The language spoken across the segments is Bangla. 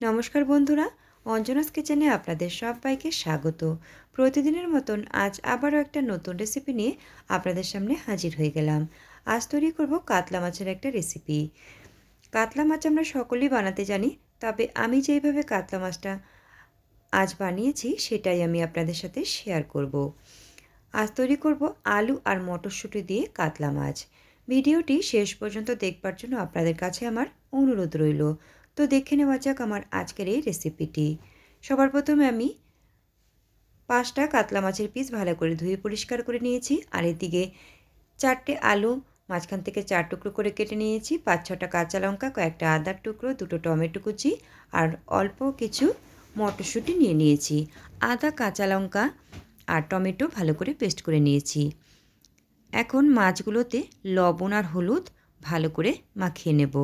নমস্কার বন্ধুরা, অঞ্জনাস কিচেনে আপনাদের সবাইকে স্বাগত। প্রতিদিনের মতন আজ আবারও একটা নতুন রেসিপি নিয়ে আপনাদের সামনে হাজির হয়ে গেলাম। আজ তৈরি করব কাতলা মাছের একটা রেসিপি কাতলা মাছ আমরা সকলেই বানাতে জানি, তবে আমি যেইভাবে কাতলা মাছটা আজ বানিয়েছি, সেটাই আমি আপনাদের সাথে শেয়ার করব। আজ তৈরি করব আলু আর মটরশুঁটি দিয়ে কাতলা মাছ। ভিডিওটি শেষ পর্যন্ত দেখবার জন্য আপনাদের কাছে আমার অনুরোধ রইল। তো দেখে নেওয়া যাক আমার আজকের এই রেসিপিটি সবার প্রথমে আমি পাঁচটা কাতলা মাছের পিস ভালো করে ধুয়ে পরিষ্কার করে নিয়েছি। আর এদিকে চারটে আলু, মাঝখান থেকে চার টুকরো করে কেটে নিয়েছি, পাঁচ ছটা কাঁচা লঙ্কা, কয়েকটা আদার টুকরো, দুটো টমেটো কুচি আর অল্প কিছু মটরশুঁটি নিয়ে নিয়েছি। আদা, কাঁচা লঙ্কা আর টমেটো ভালো করে পেস্ট করে নিয়েছি। এখন মাছগুলোতে লবণ আর হলুদ ভালো করে মাখিয়ে নেব।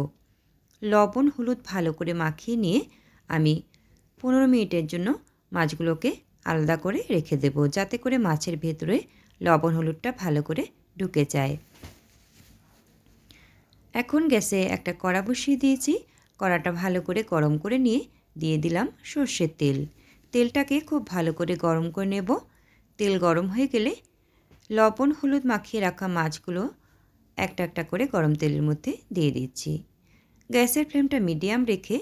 লবণ, হলুদ ভালো করে মাখিয়ে নিয়ে আমি পনেরো মিনিটের জন্য মাছগুলোকে আলাদা করে রেখে দেব, যাতে করে মাছের ভেতরে লবণ, হলুদটা ভালো করে ঢুকে যায়। এখন গ্যাসে একটা কড়া বসিয়ে দিয়েছি। কড়াটা ভালো করে গরম করে নিয়ে দিয়ে দিলাম সর্ষের তেল। তেলটাকে খুব ভালো করে গরম করে নেব। তেল গরম হয়ে গেলে লবণ, হলুদ মাখিয়ে রাখা মাছগুলো একটা একটা করে গরম তেলের মধ্যে দিয়ে দিচ্ছি। গ্যাসের ফ্লেমটা মিডিয়াম রেখে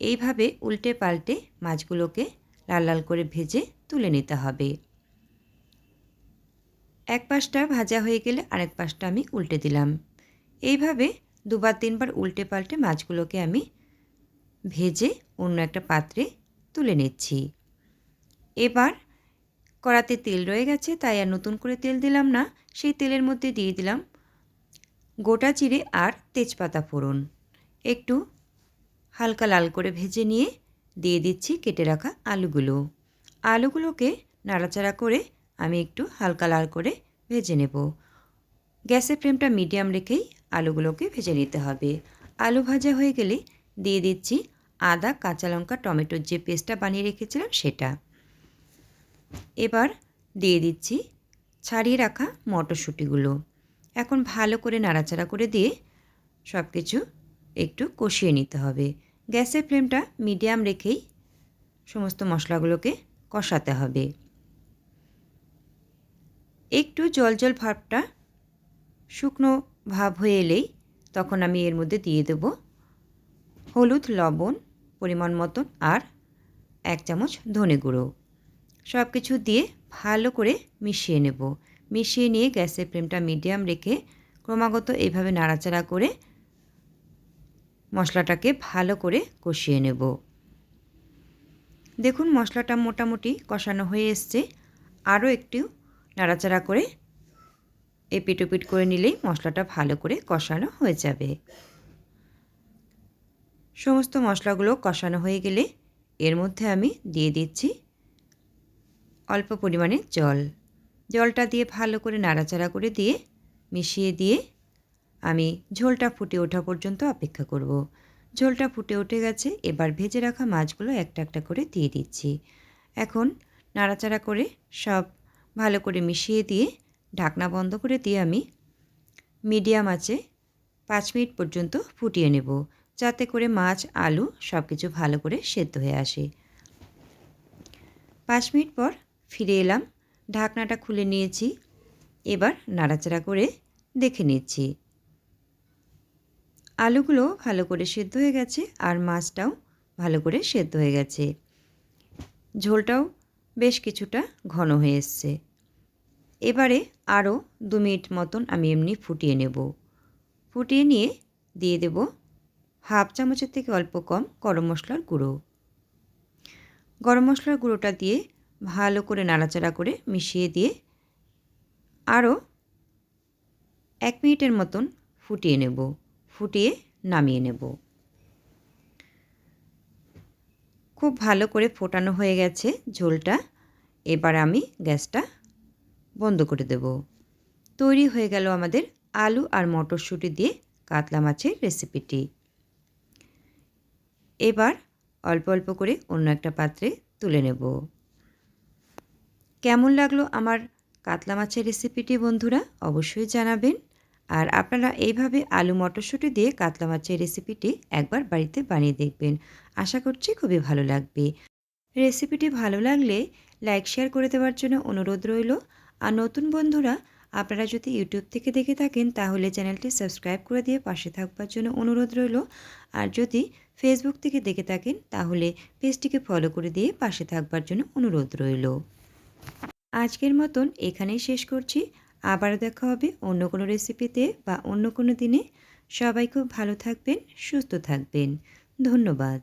এইভাবে উল্টে পাল্টে মাছগুলোকে লাল লাল করে ভেজে তুলে নিতে হবে। এক পাশটা ভাজা হয়ে গেলে আরেক পাশটা আমি উল্টে দিলাম। এইভাবে দুবার তিনবার উল্টে পাল্টে মাছগুলোকে আমি ভেজে অন্য একটা পাত্রে তুলে নিচ্ছি। এবার কড়াতে তেল রয়ে গেছে, তাই আর নতুন করে তেল দিলাম না। সেই তেলের মধ্যে দিয়ে দিলাম গোটা চিড়ে আর তেজপাতা ফোড়ন। একটু হালকা লাল করে ভেজে নিয়ে দিয়ে দিচ্ছি কেটে রাখা আলুগুলো। আলুগুলোকে নাড়াচাড়া করে আমি একটু হালকা লাল করে ভেজে নেব। গ্যাসের ফ্লেমটা মিডিয়াম রেখেই আলুগুলোকে ভেজে নিতে হবে। আলু ভাজা হয়ে গেলে দিয়ে দিচ্ছি আদা, কাঁচা লঙ্কা, টমেটোর যে পেস্টটা বানিয়ে রেখেছিলাম সেটা। এবার দিয়ে দিচ্ছি ছাড়িয়ে রাখা মটরশুঁটিগুলো। এখন ভালো করে নাড়াচাড়া করে দিয়ে সব কিছু একটু কষিয়ে নিতে হবে। গ্যাসের ফ্লেমটা মিডিয়াম রেখেই সমস্ত মশলাগুলোকে কষাতে হবে। একটু জল জল ভাবটা শুকনো ভাব হয়ে এলেই তখন আমি এর মধ্যে দিয়ে দেব হলুদ, লবণ পরিমাণ মতন আর এক চামচ ধনে গুঁড়ো। সব কিছু দিয়ে ভালো করে মিশিয়ে নেব। মিশিয়ে নিয়ে গ্যাসের ফ্লেমটা মিডিয়াম রেখে ক্রমাগত এইভাবে নাড়াচাড়া করে মশলাটাকে ভালো করে কষিয়ে নেব। দেখুন মশলাটা মোটামুটি কষানো হয়ে এসছে। আরও একটু নাড়াচাড়া করে এপিট করে নিলেই মশলাটা ভালো করে কষানো হয়ে যাবে। সমস্ত মশলাগুলো কষানো হয়ে গেলে এর মধ্যে আমি দিয়ে দিচ্ছি অল্প পরিমাণে জল। জলটা দিয়ে ভালো করে নাড়াচাড়া করে দিয়ে মিশিয়ে দিয়ে আমি ঝোলটা ফুটে ওঠা পর্যন্ত অপেক্ষা করব। ঝোলটা ফুটে উঠে গেছে, এবার ভেজে রাখা মাছগুলো একটা একটা করে দিয়ে দিচ্ছি। এখন নাড়াচাড়া করে সব ভালো করে মিশিয়ে দিয়ে ঢাকনা বন্ধ করে দিয়ে আমি মিডিয়াম আছে পাঁচ মিনিট পর্যন্ত ফুটিয়ে নেব, যাতে করে মাছ, আলু সব কিছু ভালো করে সেদ্ধ হয়ে আসে। পাঁচ মিনিট পর ফিরে এলাম, ঢাকনাটা খুলে নিয়েছি, এবার নাড়াচাড়া করে দেখে নিচ্ছি। আলুগুলো ভালো করে সেদ্ধ হয়ে গেছে আর মাছটাও ভালো করে সেদ্ধ হয়ে গেছে। ঝোলটাও বেশ কিছুটা ঘন হয়ে এসছে। এবারে আরও দু মিনিট মতন আমি এমনি ফুটিয়ে নেব। ফুটিয়ে নিয়ে দিয়ে দেব হাফ চামচের থেকে অল্প কম গরম মশলার গুঁড়ো। গরম মশলার গুঁড়োটা দিয়ে ভালো করে নাড়াচাড়া করে মিশিয়ে দিয়ে আরও এক মিনিটের মতন ফুটিয়ে নেব। ফুটিয়ে নামিয়ে নেব। খুব ভালো করে ফোটানো হয়ে গেছে ঝোলটা। এবার আমি গ্যাসটা বন্ধ করে দেব। তৈরি হয়ে গেল আমাদের আলু আর মটরশুঁটি দিয়ে কাতলা মাছের রেসিপিটি। এবার অল্প অল্প করে অন্য একটা পাত্রে তুলে নেব। কেমন লাগল আমার কাতলা মাছের রেসিপিটি বন্ধুরা অবশ্যই জানাবেন। আর আপনারা এইভাবে আলু মটরশুঁটি দিয়ে কাতলা মাছের রেসিপিটি একবার বাড়িতে বানিয়ে দেখবেন। আশা করছি খুবই ভালো লাগবে। রেসিপিটি ভালো লাগলে লাইক, শেয়ার করে দেওয়ার জন্য অনুরোধ রইল। আর নতুন বন্ধুরা, আপনারা যদি ইউটিউব থেকে দেখে থাকেন, তাহলে চ্যানেলটি সাবস্ক্রাইব করে দিয়ে পাশে থাকবার জন্য অনুরোধ রইল। আর যদি ফেসবুক থেকে দেখে থাকেন, তাহলে পেজটিকে ফলো করে দিয়ে পাশে থাকবার জন্য অনুরোধ রইল। আজকের মতন এখানেই শেষ করছি। আবারও দেখা হবে অন্য কোনো রেসিপিতে বা অন্য কোনো দিনে। সবাই খুব ভালো থাকবেন, সুস্থ থাকবেন। ধন্যবাদ।